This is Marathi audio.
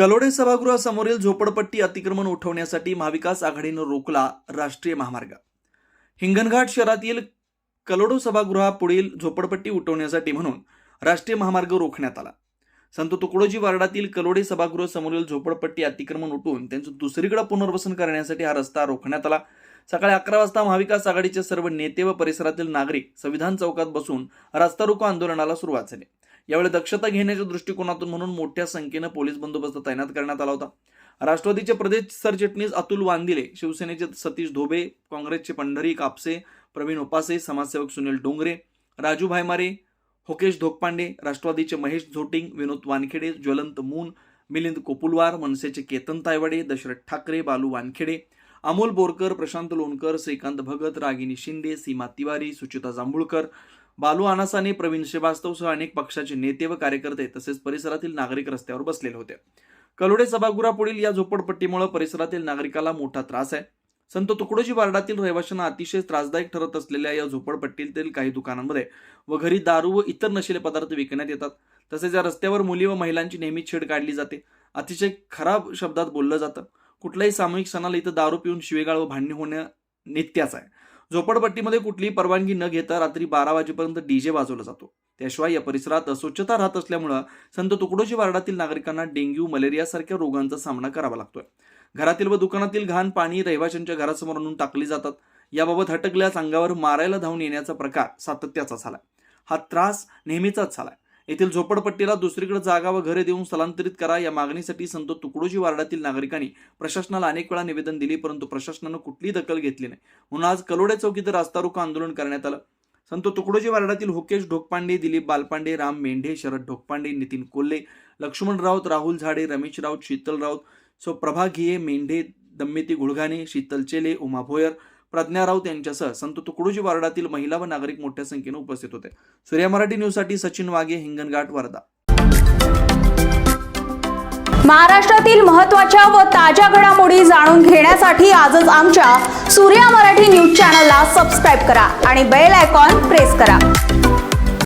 कलोडे सभागृहासमोरील झोपडपट्टी अतिक्रमण उठवण्यासाठी महाविकास आघाडीनं रोखला राष्ट्रीय महामार्ग. हिंगणघाट शहरातील कलोडो सभागृहापुढील झोपडपट्टी उठवण्यासाठी म्हणून राष्ट्रीय महामार्ग रोखण्यात आला. संत तुकडोजी वार्डातील कलोडे सभागृह समोरील झोपडपट्टी अतिक्रमण उठवून त्यांचं दुसरीकडे पुनर्वसन करण्यासाठी हा रस्ता रोखण्यात आला. सकाळी अकरा वाजता महाविकास आघाडीचे सर्व नेते व परिसरातील नागरिक संविधान चौकात बसून रास्ता रोको आंदोलनाला सुरुवात झाली. यावेळी दक्षता घेण्याच्या दृष्टिकोनातून म्हणून मोठ्या संख्येनं पोलीस बंदोबस्त तैनात करण्यात आला होता. राष्ट्रवादीचे प्रदेश सरचिटणीस अतुल वांदिले शिवसेनेचे सतीश धोबे काँग्रेसचे पंढरी कापसे प्रवीण उपासे समाजसेवक सुनील डोंगरे राजू भायमारे होकेश धोकपांडे राष्ट्रवादीचे महेश झोटिंग विनोद वानखेडे ज्वलंत मून मिलिंद कोपुलवार मनसेचे केतन तायवाडे दशरथ ठाकरे बालू वानखेडे अमोल बोरकर प्रशांत लोणकर श्रीकांत भगत रागिनी शिंदे सीमा तिवारी सुचिता जांभुळकर बालू आनासाने प्रवीण श्रीवास्तवसह अनेक पक्षाचे नेते व कार्यकर्ते तसेच परिसरातील नागरिक रस्त्यावर बसलेले होते. कलोडे सभागृहापुढील या झोपडपट्टीमुळे परिसरातील नागरिकाला मोठा त्रास आहे. संत तुकडोजी वार्डातील रहिवाशांना अतिशय त्रासदायक ठरत असलेल्या या झोपडपट्टीतील काही दुकानांमध्ये व घरी दारू व इतर नशिले पदार्थ विकण्यात येतात. तसेच या रस्त्यावर मुली व महिलांची नेहमी छेड काढली जाते. अतिशय खराब शब्दात बोललं जातं. कुठल्याही सामूहिक सणाला इथं दारू पिऊन शिवेगाळ व भांडणी होणं नित्याच आहे. झोपडपट्टीमध्ये कुठलीही परवानगी न घेता रात्री बारा वाजेपर्यंत डीजे वाजवला जातो. त्याशिवाय या परिसरात अस्वच्छता राहत असल्यामुळं संत तुकडोजी वार्डातील नागरिकांना डेंग्यू मलेरियासारख्या रोगांचा सामना करावा लागतोय. घरातील व दुकानातील घाण पाणी रहिवाशांच्या घरासमोर आणून टाकली जातात. याबाबत हटकल्यास अंगावर मारायला धावून येण्याचा प्रकार सातत्याचा झाला हा त्रास नेहमीचाच झालाय. येथील झोपडपट्टीला दुसरीकडे जागा व घरे देऊन स्थलांतरित करा. या मागणीसाठी संत तुकडोजी वार्डातील नागरिकांनी प्रशासनाला अनेक वेळा निवेदन दिले परंतु प्रशासनानं कुठलीही दखल घेतली नाही. म्हणून आज कलोडे चौकीत रास्ता रोको आंदोलन करण्यात आलं. संत तुकडोजी वार्डातील हुकेश ढोकपांडे दिलीप बालपांडे राम मेंढे शरद ढोकपांडे नितीन कोल्हे लक्ष्मण राऊत राहुल झाडे रमेश राऊत शीतल राऊत सो प्रभा घिये मेंढे दम्मेती गुळघाणे शीतल चेले उमा भोयर प्रज्ञा राऊत यांच्यासह संत तुकडोजी वार्डातील महिला व नागरिक मोठ्या संख्येने उपस्थित होते. सूर्या मराठी न्यूजसाठी सचिन वाघे हिंगणघाट वर्धा. महाराष्ट्रातील महत्त्वाच्या व ताज्या घडामोडी जाणून घेण्यासाठी आजच आमच्या सूर्या मराठी न्यूज चॅनलला सबस्क्राईब करा आणि बेल आयकॉन प्रेस करा.